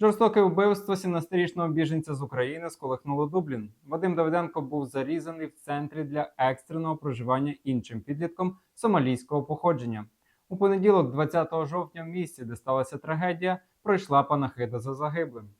Жорстоке вбивство 17-річного біженця з України сколихнуло Дублін. Вадим Давиденко був зарізаний в центрі для екстреного проживання іншим підлітком сомалійського походження. У понеділок, 20 жовтня, в місці, де сталася трагедія, пройшла панахида за загиблим.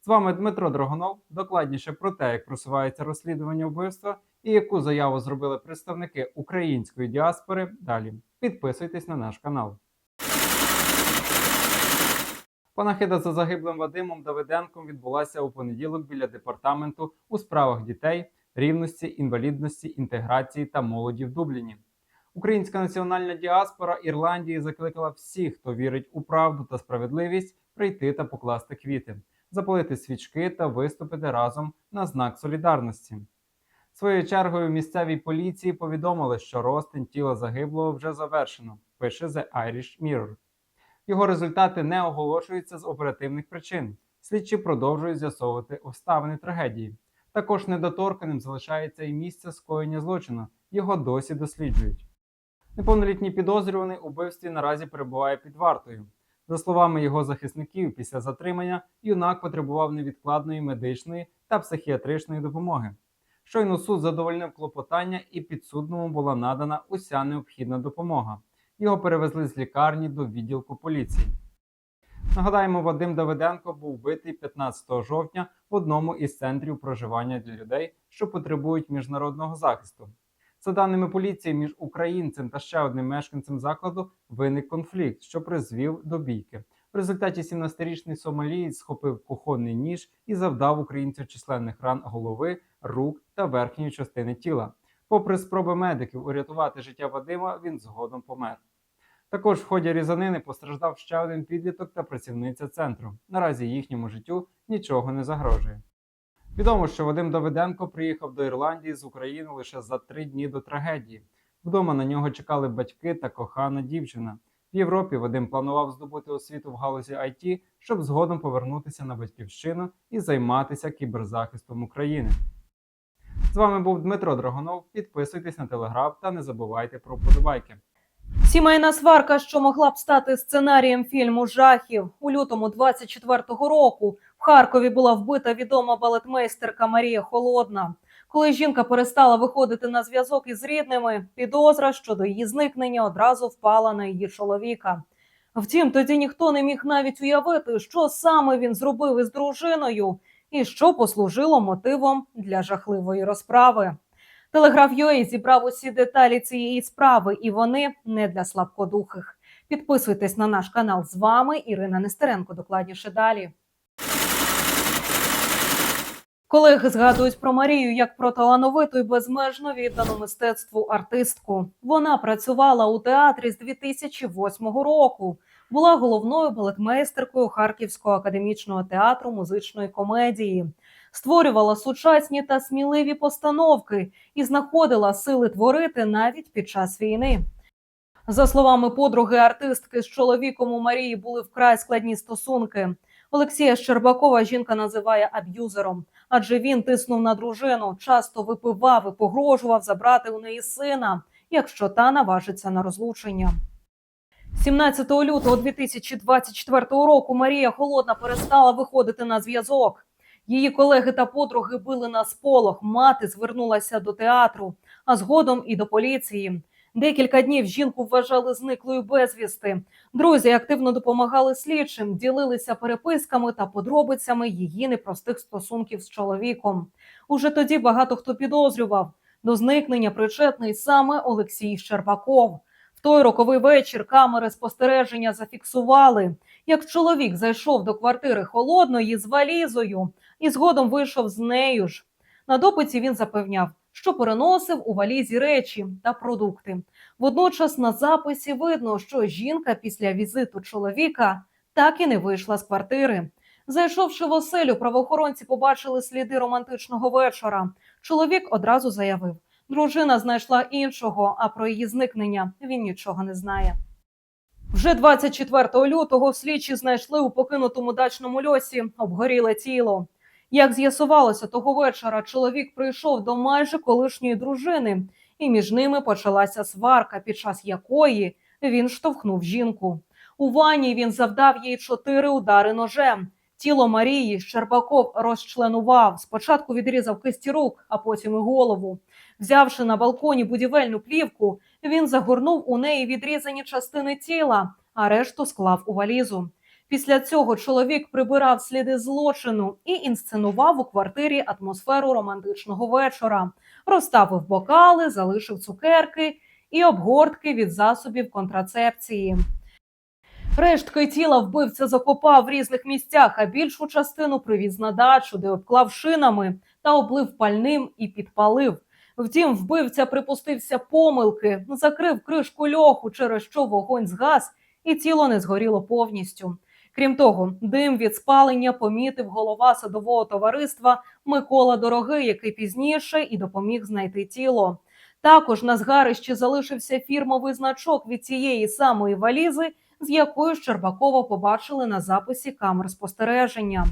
З вами Дмитро Драгонов. Докладніше про те, як просувається розслідування вбивства і яку заяву зробили представники української діаспори. Далі підписуйтесь на наш канал. Панахида за загиблим Вадимом Давиденком відбулася у понеділок біля департаменту у справах дітей, рівності, інвалідності, інтеграції та молоді в Дубліні. Українська національна діаспора Ірландії закликала всіх, хто вірить у правду та справедливість, прийти та покласти квіти, запалити свічки та виступити разом на знак солідарності. Своєю чергою місцевій поліції повідомили, що розтин тіла загиблого вже завершено. Пише The Irish Mirror. Його результати не оголошуються з оперативних причин. Слідчі продовжують з'ясовувати обставини трагедії. Також недоторканим залишається і місце скоєння злочину. Його досі досліджують. Неповнолітній підозрюваний у вбивстві наразі перебуває під вартою. За словами його захисників, після затримання юнак потребував невідкладної медичної та психіатричної допомоги. Щойно суд задовольнив клопотання, і підсудному була надана уся необхідна допомога. Його перевезли з лікарні до відділку поліції. Нагадаємо, Вадим Давиденко був вбитий 15 жовтня в одному із центрів проживання для людей, що потребують міжнародного захисту. За даними поліції, між українцем та ще одним мешканцем закладу виник конфлікт, що призвів до бійки. В результаті 17-річний сомалієць схопив кухонний ніж і завдав українцю численних ран голови, рук та верхньої частини тіла. Попри спроби медиків урятувати життя Вадима, він згодом помер. Також в ході різанини постраждав ще один підліток та працівниця центру. Наразі їхньому життю нічого не загрожує. Відомо, що Вадим Давиденко приїхав до Ірландії з України лише за три дні до трагедії. Вдома на нього чекали батьки та кохана дівчина. В Європі Вадим планував здобути освіту в галузі IT, щоб згодом повернутися на батьківщину і займатися кіберзахистом України. З вами був Дмитро Драгонов. Підписуйтесь на телеграф та не забувайте про вподобайки. Сімейна сварка, що могла б стати сценарієм фільму жахів у лютому 24-го року. В Харкові була вбита відома балетмейстерка Марія Холодна. Коли жінка перестала виходити на зв'язок із рідними, підозра щодо її зникнення одразу впала на її чоловіка. Втім, тоді ніхто не міг навіть уявити, що саме він зробив із дружиною і що послужило мотивом для жахливої розправи. Телеграф UA зібрав усі деталі цієї справи, і вони не для слабкодухих. Підписуйтесь на наш канал з вами. Ірина Нестеренко. Докладніше далі. Колеги згадують про Марію як про талановиту і безмежно віддану мистецтву артистку. Вона працювала у театрі з 2008 року. Була головною балетмейстеркою Харківського академічного театру музичної комедії. Створювала сучасні та сміливі постановки і знаходила сили творити навіть під час війни. За словами подруги артистки з чоловіком у Марії були вкрай складні стосунки. Олексія Щербакова жінка називає аб'юзером, адже він тиснув на дружину, часто випивав і погрожував забрати у неї сина, якщо та наважиться на розлучення. 17 лютого 2024 року Марія Холодна перестала виходити на зв'язок. Її колеги та подруги били на сполох. Мати звернулася до театру, а згодом і до поліції. Декілька днів жінку вважали зниклою безвісти. Друзі активно допомагали слідчим, ділилися переписками та подробицями її непростих стосунків з чоловіком. Уже тоді багато хто підозрював до зникнення причетний саме Олексій Щербаков. В той роковий вечір камери спостереження зафіксували, як чоловік зайшов до квартири холодної з валізою і згодом вийшов з нею ж. На допиті він запевняв, що переносив у валізі речі та продукти. Водночас на записі видно, що жінка після візиту чоловіка так і не вийшла з квартири. Зайшовши в оселю, правоохоронці побачили сліди романтичного вечора. Чоловік одразу заявив, дружина знайшла іншого, а про її зникнення він нічого не знає. Вже 24 лютого слідчі знайшли у покинутому дачному льосі обгоріле тіло. Як з'ясувалося, того вечора чоловік прийшов до майже колишньої дружини, і між ними почалася сварка, під час якої він штовхнув жінку. У ванні він завдав їй чотири удари ножем. Тіло Марії Щербаков розчленував. Спочатку відрізав кисті рук, а потім і голову. Взявши на балконі будівельну плівку, він загорнув у неї відрізані частини тіла, а решту склав у валізу. Після цього чоловік прибирав сліди злочину і інсценував у квартирі атмосферу романтичного вечора. Розставив бокали, залишив цукерки і обгортки від засобів контрацепції. Рештки тіла вбивця закопав в різних місцях, а більшу частину привіз на дачу, де обклав шинами та облив пальним і підпалив. Втім, вбивця припустився помилки, закрив кришку льоху, через що вогонь згас, і тіло не згоріло повністю. Крім того, дим від спалення помітив голова садового товариства Микола Дорогий, який пізніше і допоміг знайти тіло. Також на згарищі залишився фірмовий значок від цієї самої валізи, з якою Щербакова побачили на записі камер спостереження.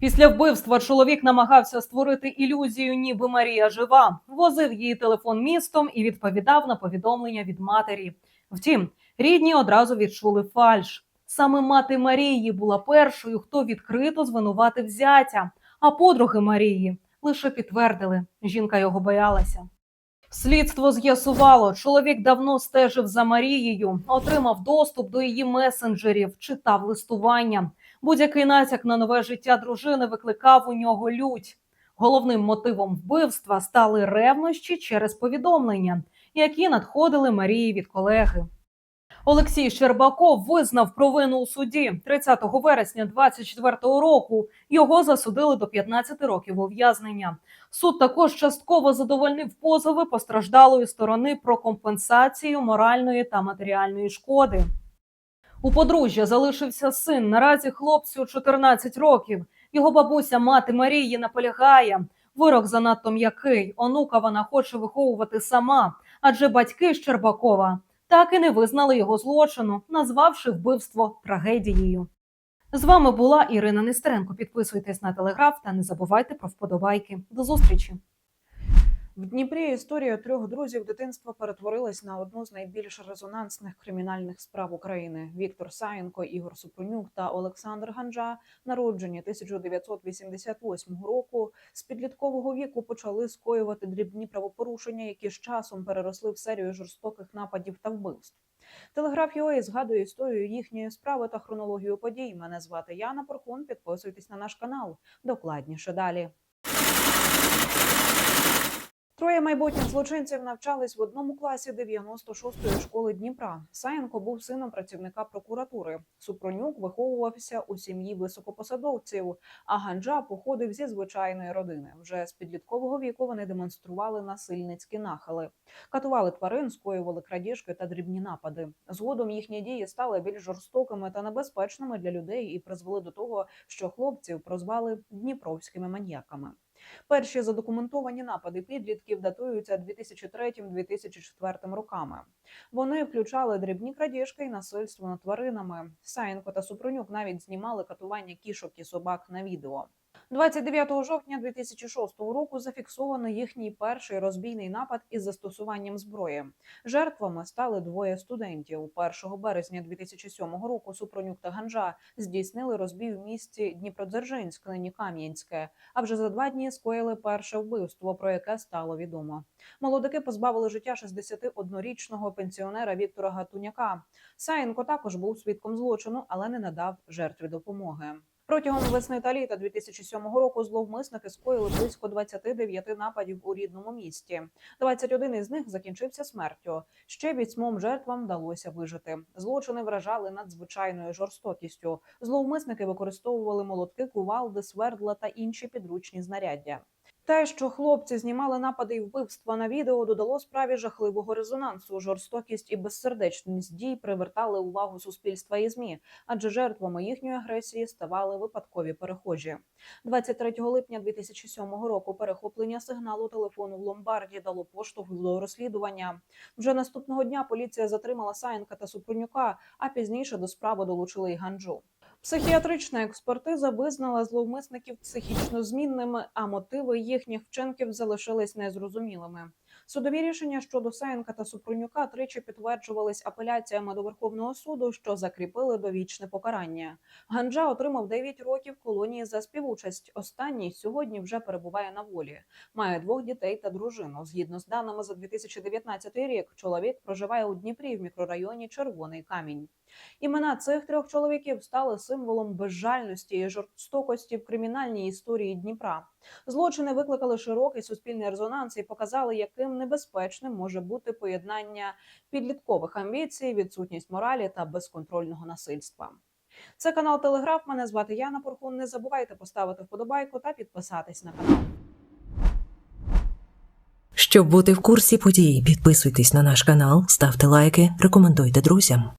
Після вбивства чоловік намагався створити ілюзію, ніби Марія жива, возив її телефон містом і відповідав на повідомлення від матері. Втім, рідні одразу відчули фальш. Саме мати Марії була першою, хто відкрито звинуватив зятя, а подруги Марії лише підтвердили, жінка його боялася. Слідство з'ясувало, чоловік давно стежив за Марією, отримав доступ до її месенджерів, читав листування. Будь-який натяк на нове життя дружини викликав у нього лють. Головним мотивом вбивства стали ревнощі через повідомлення, які надходили Марії від колеги. Олексій Щербаков визнав провину у суді 30 вересня 24-го року. Його засудили до 15 років ув'язнення. Суд також частково задовольнив позови постраждалої сторони про компенсацію моральної та матеріальної шкоди. У подружжя залишився син. Наразі хлопцю 14 років. Його бабуся, мати Марії, наполягає. Вирок занадто м'який. Онука вона хоче виховувати сама, адже батьки Щербакова так і не визнали його злочину, назвавши вбивство трагедією. З вами була Ірина Нестеренко. Підписуйтесь на телеграф та не забувайте про вподобайки. До зустрічі! В Дніпрі історія трьох друзів дитинства перетворилась на одну з найбільш резонансних кримінальних справ України. Віктор Саєнко, Ігор Супрунюк та Олександр Ганджа, народжені 1988 року, з підліткового віку почали скоювати дрібні правопорушення, які з часом переросли в серію жорстоких нападів та вбивств. Телеграф UA згадує історію їхньої справи та хронологію подій. Мене звати Яна Порхун. Підписуйтесь на наш канал. Докладніше далі. Троє майбутніх злочинців навчались в одному класі 96-ї школи Дніпра. Саєнко був сином працівника прокуратури. Супронюк виховувався у сім'ї високопосадовців, а Ганджа походив зі звичайної родини. Вже з підліткового віку вони демонстрували насильницькі нахили, катували тварин, скоювали крадіжки та дрібні напади. Згодом їхні дії стали більш жорстокими та небезпечними для людей і призвели до того, що хлопців прозвали дніпровськими маньяками. Перші задокументовані напади підлітків датуються 2003-2004 роками. Вони включали дрібні крадіжки і насильство над тваринами. Саєнко та Супронюк навіть знімали катування кішок і собак на відео. 29 жовтня 2006 року зафіксовано їхній перший розбійний напад із застосуванням зброї. Жертвами стали двоє студентів. 1 березня 2007 року Супронюк та Ганжа здійснили розбій в місті Дніпродзержинськ, нині Кам'янське. А вже за два дні скоїли перше вбивство, про яке стало відомо. Молодики позбавили життя 61-річного пенсіонера Віктора Гатуняка. Саєнко також був свідком злочину, але не надав жертві допомоги. Протягом весни та літа 2007 року зловмисники скоїли близько 29 нападів у рідному місті. 21 із них закінчився смертю. Ще вісьмом жертвам вдалося вижити. Злочини вражали надзвичайною жорстокістю. Зловмисники використовували молотки, кувалди, свердла та інші підручні знаряддя. Те, що хлопці знімали напади і вбивства на відео, додало справі жахливого резонансу. Жорстокість і безсердечність дій привертали увагу суспільства і змі, адже жертвами їхньої агресії ставали випадкові перехожі. 23 липня 2007 року перехоплення сигналу телефону в ломбарді дало поштовх до розслідування. Вже наступного дня поліція затримала Саєнка та Супрунюка, а пізніше до справи долучили й Ганджу. Психіатрична експертиза визнала зловмисників психічно змінними, а мотиви їхніх вчинків залишились незрозумілими. Судові рішення щодо Саєнка та Супрунюка тричі підтверджувались апеляціями до Верховного суду, що закріпили довічне покарання. Ганджа отримав 9 років колонії за співучасть. Останній сьогодні вже перебуває на волі. Має двох дітей та дружину. Згідно з даними за 2019 рік, чоловік проживає у Дніпрі в мікрорайоні Червоний Камінь. Імена цих трьох чоловіків стали символом безжальності і жорстокості в кримінальній історії Дніпра. Злочини викликали широкий суспільний резонанс і показали, яким небезпечним може бути поєднання підліткових амбіцій, відсутність моралі та безконтрольного насильства. Це канал Телеграф. Мене звати Яна Порхун. Не забувайте поставити вподобайку та підписатись на канал. Щоб бути в курсі подій, підписуйтесь на наш канал, ставте лайки, рекомендуйте друзям.